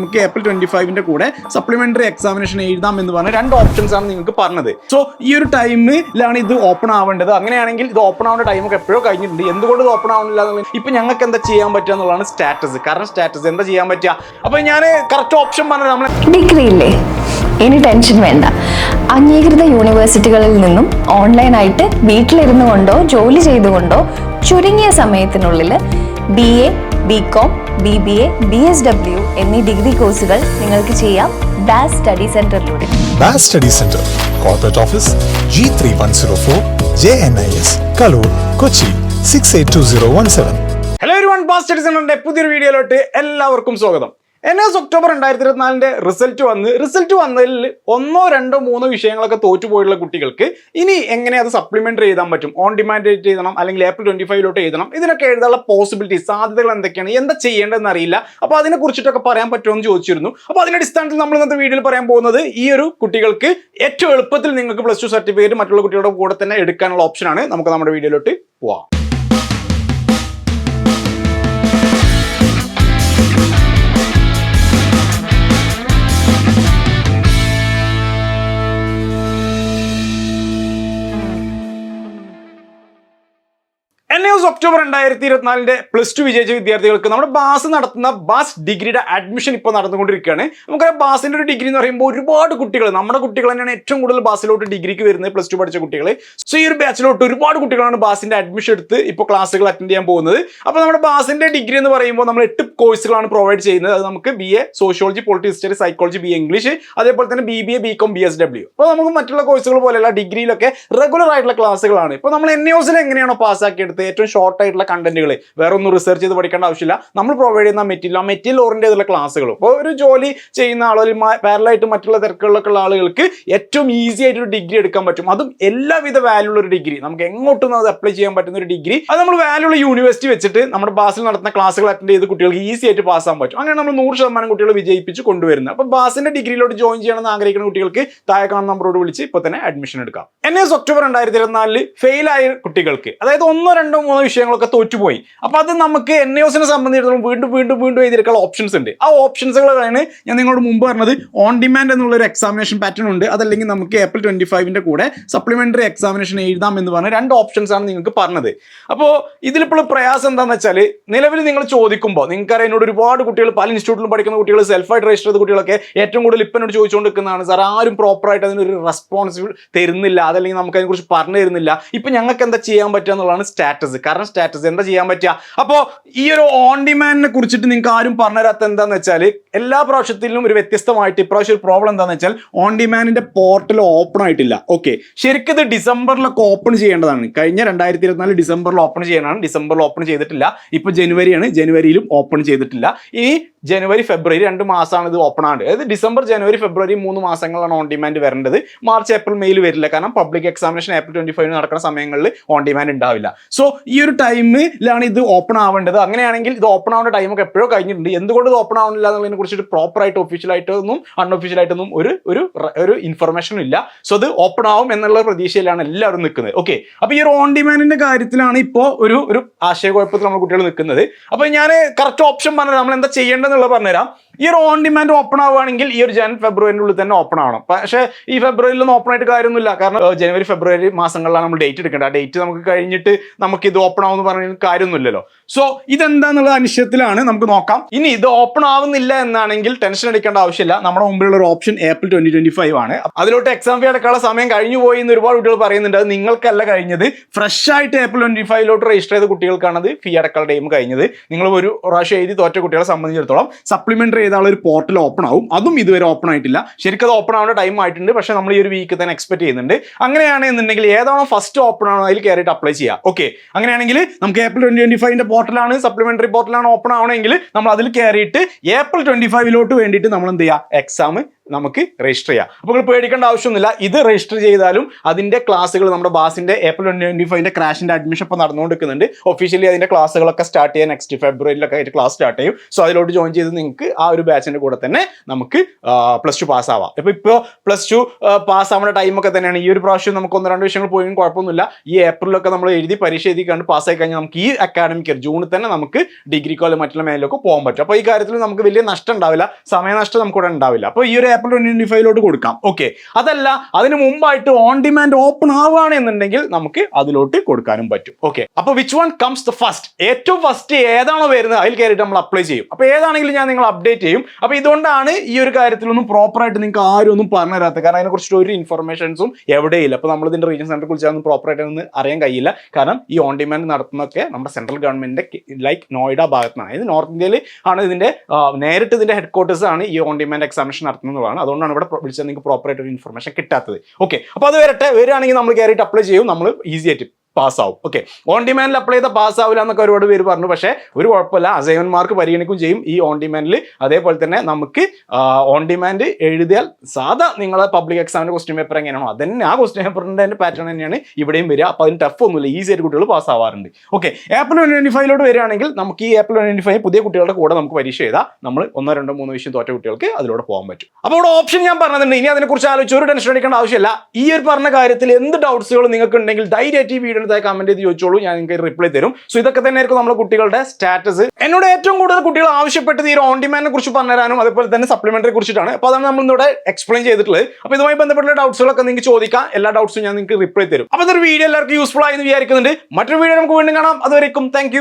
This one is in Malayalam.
നമുക്ക് ഏപ്രിൽ ട്വന്റി ഫൈവിന്റെ കൂടെ സപ്ലിമെന്ററി എക്സാമിനേഷൻ എഴുതാം എന്ന് പറഞ്ഞ രണ്ട് ഓപ്ഷൻസ് ആണ് നിങ്ങൾക്ക് പറഞ്ഞത്. സോ ഈ ഒരു ടൈമിലാണ് ഇത് ഓപ്പൺ ആവേണ്ടത്. അങ്ങനെയാണെങ്കിൽ ഇത് ഓപ്പൺ ആവേണ്ട ടൈമൊക്കെ എപ്പോഴോ കഴിഞ്ഞിട്ടുണ്ട്. എന്തുകൊണ്ട് ഇത് ഓപ്പൺ ആവുന്നില്ല എന്നുള്ളത് ഇപ്പൊ ഞങ്ങൾക്ക് എന്താ ചെയ്യാൻ പറ്റുക എന്നുള്ളതാണ് സ്റ്റാറ്റസ് കാരണം സ്റ്റാറ്റസ് എന്താ ചെയ്യാൻ പറ്റുക? അപ്പൊ ഞാൻ കറക്റ്റ് ഓപ്ഷൻ പറഞ്ഞത് നമ്മൾ ഡിഗ്രി ഇല്ലേ? ഇനി ടെൻഷൻ വേണ്ട. അംഗീകൃത യൂണിവേഴ്സിറ്റികളിൽ നിന്നും ഓൺലൈനായിട്ട് വീട്ടിലിരുന്നു കൊണ്ടോ ജോലി ചെയ്തുകൊണ്ടോ ചുരുങ്ങിയ സമയത്തിനുള്ളിൽ B A B com B B A B S W എന്നീ ഡിഗ്രി കോഴ്സുകൾ നിങ്ങൾക്ക് ചെയ്യാം bass study സെന്ററിലൂടെ Baas study centre corporate office G three one zero four J N I S Kaloor Kochi six eight two zero one seven hello ഒരു വൺ സ്റ്റഡി സെന്ററിന്റെ പുതിയൊരു വീഡിയോയിലോട്ട് എല്ലാവർക്കും സ്വാഗതം. എൻ എസ് ഒക്ടോബർ രണ്ടായിരത്തി ഇരുപത്തിനാലിന്റെ റിസൾട്ട് വന്ന് റിസൾട്ട് വന്നതിൽ ഒന്നോ രണ്ടോ മൂന്നോ വിഷയങ്ങളൊക്കെ തോറ്റുപോയുള്ള കുട്ടികൾക്ക് ഇനി എങ്ങനെ അത് സപ്ലിമെന്റ് ചെയ്താൻ പറ്റും? ഓൺ ഡിമാൻഡ് ആയിട്ട് എഴുതണം അല്ലെങ്കിൽ ഏപ്രിൽ ട്വന്റി ഫൈവിലോട്ട് എഴുതണം. ഇതിനൊക്കെ എഴുതാനുള്ള പോസിബിലിറ്റി സാധ്യതകൾ എന്തൊക്കെയാണ്? എന്താ ചെയ്യേണ്ടതെന്ന് അറിയില്ല. അപ്പോൾ അതിനെ കുറിച്ചിട്ടൊക്കെ പറയാൻ പറ്റുമെന്ന് ചോദിച്ചിരുന്നു. അപ്പോൾ അതിന്റെ അടിസ്ഥാനത്തിൽ നമ്മൾ ഇന്നത്തെ വീഡിയോയിൽ പറയാൻ പോകുന്നത് ഈ ഒരു കുട്ടികൾക്ക് ഏറ്റവും എളുപ്പത്തിൽ നിങ്ങൾക്ക് പ്ലസ് ടു സർട്ടിഫിക്കറ്റ് മറ്റുള്ള കുട്ടികളുടെ കൂടെ തന്നെ എടുക്കാനുള്ള ഓപ്ഷനാണ് നമുക്ക് നമ്മുടെ വീഡിയോയിലോട്ട് പോവാം. ന്യൂസ് ഒക്ടോബർ രണ്ടായിരത്തി ഇരുപത്തിനാലിന്റെ പ്ലസ് ടു വിജയിച്ച വിദ്യാർത്ഥികൾക്ക് നമ്മുടെ ബാസ് നടത്തുന്ന ബാസ് ഡിഗ്രിയുടെ അഡ്മിഷൻ ഇപ്പോൾ നടന്നുകൊണ്ടിരിക്കുകയാണ്. നമുക്കറിയാം ബാസിന്റെ ഒരു ഡിഗ്രി എന്ന് പറയുമ്പോൾ ഒരുപാട് കുട്ടികൾ നമ്മുടെ കുട്ടികൾ തന്നെയാണ് ഏറ്റവും കൂടുതൽ ബാസിലോട്ട് ഡിഗ്രിക്ക് വരുന്നത് പ്ലസ് ടു പഠിച്ച കുട്ടികൾ സോ ഈ ഒരു ബാച്ചിലോട്ട് ഒരുപാട് കുട്ടികളാണ് ബാസിന്റെ അഡ്മിഷൻ എടുത്ത് ഇപ്പോൾ ക്ലാസ്സുകൾ അറ്റൻഡ് ചെയ്യാൻ പോകുന്നത്. അപ്പോൾ നമ്മുടെ ബാസിന്റെ ഡിഗ്രി എന്ന് പറയുമ്പോൾ നമ്മൾ എട്ട് കോഴ്സുകളാണ് പ്രൊവൈഡ് ചെയ്യുന്നത്. അത് നമുക്ക് B A sociology polity history psychology B English അതേപോലെ തന്നെ B B A B com B S W അപ്പോൾ നമുക്ക് മറ്റുള്ള കോഴ്സുകൾ പോലെയല്ല ഡിഗ്രിയിലൊക്കെ റെഗുലർ ആയിട്ടുള്ള ക്ലാസ്സുകളാണ് ഇപ്പോൾ നമ്മൾ എൻ ന്യൂസിൽ എങ്ങനെയാണോ പാസ്സാക്കി എടുത്ത് ഷോർട്ട് ആയിട്ടുള്ള കണ്ടന്റുകൾ വേറെ ഒന്നും റിസർച്ച് ചെയ്ത് പഠിക്കേണ്ട ആവശ്യമില്ല. നമ്മൾ പ്രൊവൈഡ് ചെയ്യുന്ന മെറ്റീരിയൽ ആ മെറ്റീരിയൽ ഓറിയന്റ് ചെയ്തുള്ള ക്ലാസ്സുകൾ ഇപ്പോൾ ഒരു ജോലി ചെയ്യുന്ന ആളോ പാരലായിട്ട് മറ്റുള്ള തിരക്കുകളിലൊക്കെ ഉള്ള ആളുകൾക്ക് ഏറ്റവും ഈസി ആയിട്ട് ഒരു ഡിഗ്രി എടുക്കാൻ പറ്റും. അതും എല്ലാവിധ വാല്യൂ ഉള്ള ഒരു ഡിഗ്രി നമുക്ക് എങ്ങോട്ടും അത് അപ്ലൈ ചെയ്യാൻ പറ്റുന്ന ഒരു ഡിഗ്രി അത് നമ്മൾ വാല്യൂ ഉള്ള യൂണിവേഴ്സിറ്റി വെച്ചിട്ട് നമ്മുടെ ബാസിൽ നടത്തുന്ന ക്ലാസ്സുകൾ അറ്റൻഡ് ചെയ്ത് കുട്ടികൾക്ക് ഈസി ആയിട്ട് പാസ്സാൻ പറ്റും. അങ്ങനെ നമ്മൾ നൂറ് ശതമാനം കുട്ടികളെ വിജയിപ്പിച്ച് കൊണ്ടുവരുന്നത്. അപ്പോൾ ബാസിന്റെ ഡിഗ്രിയിലോട്ട് ജോയിൻ ചെയ്യണമെന്ന് ആഗ്രഹിക്കുന്ന കുട്ടികൾക്ക് താഴെ കാണുന്ന നമ്പറോട് വിളിച്ച് ഇപ്പോൾ തന്നെ അഡ്മിഷൻ എടുക്കാം. എൻ എസ് ഒക്ടോബർ രണ്ടായിരത്തി ഇരുപത്തിനാലിൽ ഫെയിൽ ആയ കുട്ടികൾക്ക് അതായത് ഒന്നോ രണ്ടോ മൂന്നോ വിഷയങ്ങളൊക്കെ തോറ്റുപോയി. അപ്പോൾ അത് നമുക്ക് എൻ എസിനെ സംബന്ധിച്ചിടത്തോളം വീണ്ടും വീണ്ടും വീണ്ടും എഴുതിയെടുക്കാനുള്ള ഓപ്ഷൻസ് ഉണ്ട്. ആ ഓപ്ഷൻസുകളാണ് ഞാൻ നിങ്ങളോട് മുമ്പ് പറഞ്ഞത് ഓൺ ഡിമാൻഡ് എന്നുള്ള ഒരു എക്സാമിനേഷൻ പാറ്റേൺ ഉണ്ട്. അതല്ലെങ്കിൽ നമുക്ക് ഏപ്രിൽ ട്വന്റി ഫൈവിന്റെ കൂടെ സപ്ലിമെന്ററി എക്സാമിനേഷൻ എഴുതാം എന്ന് പറഞ്ഞ രണ്ട് ഓപ്ഷൻസ് ആണ് നിങ്ങൾക്ക് പറഞ്ഞത്. അപ്പോൾ ഇതിലിപ്പോൾ പ്രയാസം എന്താണെന്ന് വെച്ചാൽ നിലവിൽ നിങ്ങൾ ചോദിക്കുമ്പോൾ നിങ്ങൾക്കറിയാം എന്നോട് ഒരുപാട് കുട്ടികൾ പല ഇൻസ്റ്റിറ്റ്യൂട്ടിലും പഠിക്കുന്ന കുട്ടികൾ സെൽഫായിട്ട് രജിസ്റ്റർ ചെയ്ത കുട്ടികളൊക്കെ ഏറ്റവും കൂടുതൽ ഇപ്പം എന്നോട് ചോദിച്ചുകൊണ്ടിരിക്കുന്നതാണ് സാർ ആരും പ്രോപ്പറായിട്ട് അതിനൊരു റെസ്പോൺസിബിൾ തരുന്നില്ല. അതല്ലെങ്കിൽ നമുക്ക് അതിനെക്കുറിച്ച് പറഞ്ഞു തരുന്നില്ല. ഇപ്പം ഞങ്ങൾക്ക് എന്താ ചെയ്യാൻ പറ്റുക എന്നുള്ളതാണ് സ്റ്റാറ്റസ് കാരണം സ്റ്റാറ്റസ് എന്താ ചെയ്യാൻ പറ്റുക? അപ്പോൾ ഈ ഒരു ഓൺ ഡിമാൻഡിനെ കുറിച്ചിട്ട് നിങ്ങൾക്ക് ആരും പറഞ്ഞു തരാത്ത എന്താന്ന് വെച്ചാൽ എല്ലാ പ്രാവശ്യത്തിലും ഒരു വ്യത്യസ്തമായിട്ട് ഇപ്രാവശ്യം ഒരു പ്രോബ്ലം എന്താണെന്ന് വെച്ചാൽ ഓൺ ഡിമാൻഡിന്റെ പോർട്ടൽ ഓപ്പൺ ആയിട്ടില്ല. ഓക്കെ ശരിക്കും ഇത് ഡിസംബറിലൊക്കെ ഓപ്പൺ ചെയ്യേണ്ടതാണ്. കഴിഞ്ഞ രണ്ടായിരത്തി ഇരുപത്തിനാല് ഡിസംബറിൽ ഓപ്പൺ ചെയ്യാനാണ് ഡിസംബറിൽ ഓപ്പൺ ചെയ്തിട്ടില്ല. ഇപ്പൊ ജനുവരിയാണ്. ജനുവരിയിലും ഓപ്പൺ ചെയ്തിട്ടില്ല. ഈ ജനുവരി ഫെബ്രുവരി രണ്ട് മാസമാണ് ഇത് ഓപ്പൺ ആണ് അതായത് ഡിസംബർ ജനുവരി ഫെബ്രുവരി മൂന്ന് മാസങ്ങളാണ് ഓൺ ഡിമാൻഡ് വരേണ്ടത്. മാർച്ച് ഏപ്രിൽ മെയിൽ വരില്ല. കാരണം public examination April twenty five നടക്കുന്ന സമയങ്ങളിൽ ഓൺ ഡിമാൻഡ് ഉണ്ടാവില്ല. സോ ഈ ഒരു ടൈമിലാണ് ഇത് ഓപ്പൺ ആവേണ്ടത്. അങ്ങനെയാണെങ്കിൽ ഇത് ഓപ്പൺ ആവേണ്ട ടൈമൊക്കെ എപ്പോഴോ കഴിഞ്ഞിട്ടുണ്ട്. എന്തുകൊണ്ട് ഇത് ഓപ്പൺ ആവുന്നില്ല എന്നുള്ളതിനെ കുറിച്ചിട്ട് ആയിട്ടൊന്നും അൺഒഫീഷ്യൽ ആയിട്ടൊന്നും ഒരു ഒരു ഒരു ഇൻഫർമേഷനും ഇല്ല. സോ അത് ഓപ്പൺ ആവും എന്നുള്ള പ്രതീക്ഷയിലാണ് എല്ലാവരും നിൽക്കുന്നത്. ഓക്കെ അപ്പൊ ഈ ഒരു ഓൺ ഡിമാൻഡിന്റെ കാര്യത്തിലാണ് ഇപ്പോൾ ഒരു ഒരു ആശയക്കുഴപ്പത്തിൽ നമ്മൾ കുട്ടികൾ നിൽക്കുന്നത്. അപ്പൊ ഞാൻ കറക്റ്റ് ഓപ്ഷൻ പറഞ്ഞുതരാം. നമ്മൾ എന്താ ചെയ്യേണ്ടതെന്നുള്ളത് പറഞ്ഞുതരാം. ഈ ഒരു ഓൺ ഡിമാൻഡ് ഓപ്പൺ ആവുകയാണെങ്കിൽ ഈ ഒരു ജനുവരി ഫെബ്രുവരിന്റെ ഉള്ളിൽ തന്നെ ഓപ്പൺ ആവണം. പക്ഷേ ഈ ഫെബ്രുവരിയിലൊന്നും ഓപ്പൺ ആയിട്ട് കാര്യമൊന്നുമില്ല. കാരണം ജനുവരി ഫെബ്രുവരി മാസങ്ങളിലാണ് നമ്മൾ ഡേറ്റ് എടുക്കേണ്ടത്. ആ ഡേറ്റ് നമുക്ക് കഴിഞ്ഞിട്ട് നമുക്ക് ഇത് ഓപ്പൺ ആവുമെന്ന് പറഞ്ഞ കാര്യമൊന്നുമില്ലല്ലോ. സോ ഇതെന്താന്നുള്ള അനിശ്ചയത്തിലാണ് നമുക്ക് നോക്കാം. ഇനി ഇത് ഓപ്പൺ ആവുന്നില്ല എന്നാണെങ്കിൽ ടെൻഷൻ അടിക്കേണ്ട ആവശ്യമില്ല. നമ്മുടെ മുമ്പിലുള്ള ഒരു option April twenty twenty five ആണ്. അതിലോട്ട് എക്സാം ഫീ അടക്കാനുള്ള സമയം കഴിഞ്ഞു പോയി എന്ന് ഒരുപാട് കുട്ടികൾ പറയുന്നുണ്ട്. അത് നിങ്ങൾക്കല്ല കഴിഞ്ഞത്. ഫ്രഷ് ആയിട്ട് ഏപ്രിൽ ട്വന്റി ഫൈവിലോട്ട് രജിസ്റ്റർ ചെയ്ത കുട്ടികൾക്കാണ് അത് ഫീ അടക്കാനുള്ള ടൈം കഴിഞ്ഞത്. നിങ്ങൾ ഒരു പ്രാവശ്യം എഴുതി തോറ്റ കുട്ടികളെ സംബന്ധിച്ചിടത്തോളം സപ്ലിമെന്ററി ചെയ്താലുള്ള ഒരു പോർട്ടൽ ഓപ്പൺ ആവും. അതും ഇതുവരെ ഓപ്പൺ ആയിട്ടില്ല. ശരിക്കും അത് ഓപ്പൺ ആവേണ്ട ടൈം ആയിട്ടുണ്ട്. പക്ഷേ നമ്മൾ ഈ ഒരു വീക്ക് തന്നെ എക്സ്പെക്ട് ചെയ്യുന്നുണ്ട്. അങ്ങനെയാണെന്നുണ്ടെങ്കിൽ ഏതാണോ ഫസ്റ്റ് ഓപ്പൺ ആണോ അതിൽ കയറിയിട്ട് അപ്ലൈ ചെയ്യാം. ഓക്കെ അങ്ങനെയാണെങ്കിൽ നമുക്ക് ഏപ്രിൽ ട്വന്റി ട്വന്റി ഫൈവിന്റെ പോർട്ടലാണ് സപ്ലിമെന്ററി പോർട്ടലാണ് ഓപ്പൺ ആവണമെങ്കിൽ നമ്മൾ അതിൽ കയറിയിട്ട് ഏപ്രിൽ ട്വന്റി ഫൈവിലോട്ട് വേണ്ടിയിട്ട് നമ്മൾ എന്ത് ചെയ്യുക എക്സാം നമുക്ക് രജിസ്റ്റർ ചെയ്യാം. അപ്പോൾ നിങ്ങൾ പേടിക്കേണ്ട ആവശ്യമൊന്നുമില്ല. ഇത് രജിസ്റ്റർ ചെയ്താലും അതിന്റെ ക്ലാസ്സുകൾ നമ്മുടെ ബാസിന്റെ ഏപ്രിൽ ട്വന്റി ഫൈവിന്റെ ക്രാഷിന്റെ അഡ്മിഷൻ ഇപ്പോൾ നടന്നുകൊണ്ടിരിക്കുന്നുണ്ട് ഒഫീഷ്യലി അതിന്റെ ക്ലാസ്സുകളൊക്കെ സ്റ്റാർട്ട് ചെയ്യാൻ നെക്സ്റ്റ് ഫെബ്രുവരിയിലൊക്കെ ആയിട്ട് ക്ലാസ് സ്റ്റാർട്ട് ചെയ്യും. സോ അതിലോട്ട് ജോയിൻ ചെയ്ത് നിങ്ങൾക്ക് ആ ഒരു ബാച്ചിന്റെ കൂടെ തന്നെ നമുക്ക് പ്ലസ് ടു പാസ്സാവാം ഇപ്പോൾ ഇപ്പോൾ പ്ലസ് ടു പാസ്സാവുന്ന ടൈമൊക്കെ തന്നെയാണ്. ഈ ഒരു പ്രാവശ്യം നമുക്ക് ഒന്ന് രണ്ട് വിഷയങ്ങൾ പോയും കുഴപ്പമൊന്നുമില്ല. ഈ ഏപ്രിലൊക്കെ നമ്മൾ എഴുതി പരീക്ഷ എഴുതി കണ്ട് പാസ്സായി കഴിഞ്ഞാൽ നമുക്ക് ഈ അക്കാഡമിക് ഇയർ ജൂണിൽ തന്നെ നമുക്ക് ഡിഗ്രിക്കോ അല്ലെങ്കിൽ മറ്റുള്ള മേലിലൊക്കെ പോകാൻ പറ്റും. അപ്പോൾ ഈ കാര്യത്തിൽ നമുക്ക് വലിയ നഷ്ടം ഉണ്ടാവില്ല. സമയനഷ്ടം നമുക്ക് ഇവിടെ ഉണ്ടാവില്ല. അപ്പോൾ ഈ ഒരു ഏപ്രിൽ ട്വന്റി ഫൈവിലോട്ട് കൊടുക്കാം. ഓക്കെ അതല്ല അതിന് മുമ്പായിട്ട് ഓൺ ഡിമാൻഡ് ഓപ്പൺ ആവുകയാണെന്നുണ്ടെങ്കിൽ നമുക്ക് അതിലോട്ട് കൊടുക്കാനും പറ്റും. ഓക്കെ അപ്പോൾ which one comes the first ഏറ്റവും ഫസ്റ്റ് ഏതാണോ വരുന്നത് അതിൽ കയറിയിട്ട് നമ്മൾ അപ്ലൈ ചെയ്യും. അപ്പോൾ ഏതാണെങ്കിലും ഞാൻ നിങ്ങൾ അപ്ഡേറ്റ് ചെയ്യും. അപ്പോൾ ഇതുകൊണ്ടാണ് ഈ ഒരു കാര്യത്തിലൊന്നും പ്രോപ്പറായിട്ട് നിങ്ങൾക്ക് ആരും ഒന്നും പറഞ്ഞു തരാത്തത് കാരണം അതിനെക്കുറിച്ചിട്ട് ഒരു ഇൻഫർമേഷൻസും എവിടെയില്ല. അപ്പോൾ നമ്മൾ ഇതിന്റെ റീജിയൻ സെന്ററെ കുറിച്ചൊന്നും ഒന്നും അറിയാൻ കഴിയില്ല. കാരണം ഈ ഓൺ ഡിമാൻഡ് നടത്തുന്നൊക്കെ നമ്മുടെ സെൻട്രൽ ഗവൺമെന്റിന്റെ ലൈക്ക് നോയിഡ ഭാഗത്താണ്. അതായത് നോർത്ത് ഇന്ത്യയിൽ ആണ് ഇതിന്റെ നേരിട്ട് ഇതിന്റെ ഹെഡ് ക്വാർട്ടേഴ്സ് ആണ് ഈ ഓൺ ഡിമാൻഡ് എക്സാമിനേഷൻ നടത്തുന്നതാണ് അതുകൊണ്ടാണ് ഇവിടെ വിളിച്ചാൽ നിങ്ങൾക്ക് പ്രോപ്പറായിട്ട് ഒരു ഇൻഫർമേഷൻ കിട്ടാത്തത്. ഓക്കെ അപ്പോൾ അത് വരട്ടെ. വരികയാണെങ്കിൽ നമ്മൾ കയറിയിട്ട് അപ്ലൈ ചെയ്യും. നമ്മൾ ഈസി ആയിട്ട് പാസ് ആവും ഓക്കെ ഓൺ ഡിമാൻഡിൽ അപ്ലൈ ചെയ്താൽ പാസ്സാവില്ല എന്നൊക്കെ ഒരുപാട് പേര് പറഞ്ഞു. പക്ഷേ ഒരു കുഴപ്പമില്ല. അസൈൻമെന്റ് പരിഗണിക്കും ചെയ്യും ഈ ഓൺ ഡിമാൻഡിൽ അതേപോലെ തന്നെ നമുക്ക് ഓൺ ഡിമാൻഡ് എഴുതിയാൽ സാധാ നിങ്ങളെ പബ്ലിക് എക്സാമിന്റെ ക്വസ്റ്റ്യൻ പേപ്പർ എങ്ങനെയാണോ അതന്നെ ആ ക്വസ്റ്റ്യൻ പേപ്പറിന്റെ തന്നെ പാറ്റേൺ തന്നെയാണ് ഇവിടെയും വരിക. അപ്പോൾ അതിന് ടഫ് ഒന്നുമില്ല. ഈസി ആയിട്ട് കുട്ടികൾ പാസ്സാവാറുണ്ട് ഓക്കെ ഏപ്രിൽ ട്വന്റി ഫൈവിലോട്ട് വരികയാണെങ്കിൽ നമുക്ക് ഈ ഏപ്രിൽ ട്വന്റി ഫൈവ് പുതിയ കുട്ടികളുടെ കൂടെ നമുക്ക് പരീക്ഷ എഴുതാം. നമ്മൾ ഒന്നോ രണ്ടോ മൂന്നോ വിഷയം തോറ്റ കുട്ടികൾക്ക് അതിലൂടെ പോകാൻ പറ്റും. അപ്പോൾ ഇവിടെ ഓപ്ഷൻ ഞാൻ പറഞ്ഞിട്ടുണ്ട്. ഇനി അതിനെക്കുറിച്ച് ആലോചിച്ച് ഒരു ടെൻഷൻ അടിക്കേണ്ട ആവശ്യമില്ല. ഈ ഒരു പറഞ്ഞ കാര്യത്തിൽ എന്ത് ഡൗട്ട്സുകൾ നിങ്ങൾക്ക് ഉണ്ടെങ്കിൽ ധൈര്യമായിട്ട് ഈ വീഡിയോ താഴെ കമന്റ് ചെയ്ത് ചോദിച്ചോളൂ. ഞാൻ നിങ്ങൾക്ക് റിപ്ലൈ തരും. സോ ഇതൊക്കെ തന്നെ ആയിരിക്കും നമ്മുടെ കുട്ടികളുടെ സ്റ്റാറ്റസ് എന്നോട് ഏറ്റവും കൂടുതൽ കുട്ടികൾ ആവശ്യപ്പെട്ടത് ഈ ഓൺ ഡിമാൻഡിനെ കുറിച്ച് പറഞ്ഞുതരാനും അതുപോലെ തന്നെ സപ്ലിമെന്ററി കുറിച്ചിട്ടാണ്. അപ്പോൾ അതാണ് നമ്മൾ ഇവിടെ എക്സ്പ്ലെയിൻ ചെയ്തിട്ടുള്ളത്. അപ്പോൾ ഇതുമായി ബന്ധപ്പെട്ട ഡൗട്ട്സുകളൊക്കെ നിങ്ങൾക്ക് ചോദിക്കാം. എല്ലാ ഡൗട്ട്സും ഞാൻ നിങ്ങൾക്ക് റിപ്ലൈ തരും. അപ്പോൾ ഇതൊരു വീഡിയോ എല്ലാവർക്കും യൂസ്ഫുൾ ആയി എന്ന് വിചാരിക്കുന്നുണ്ട്. മറ്റൊരു വീഡിയോ നമുക്ക് വീണ്ടും കാണാം. അതുവരെയും താങ്ക്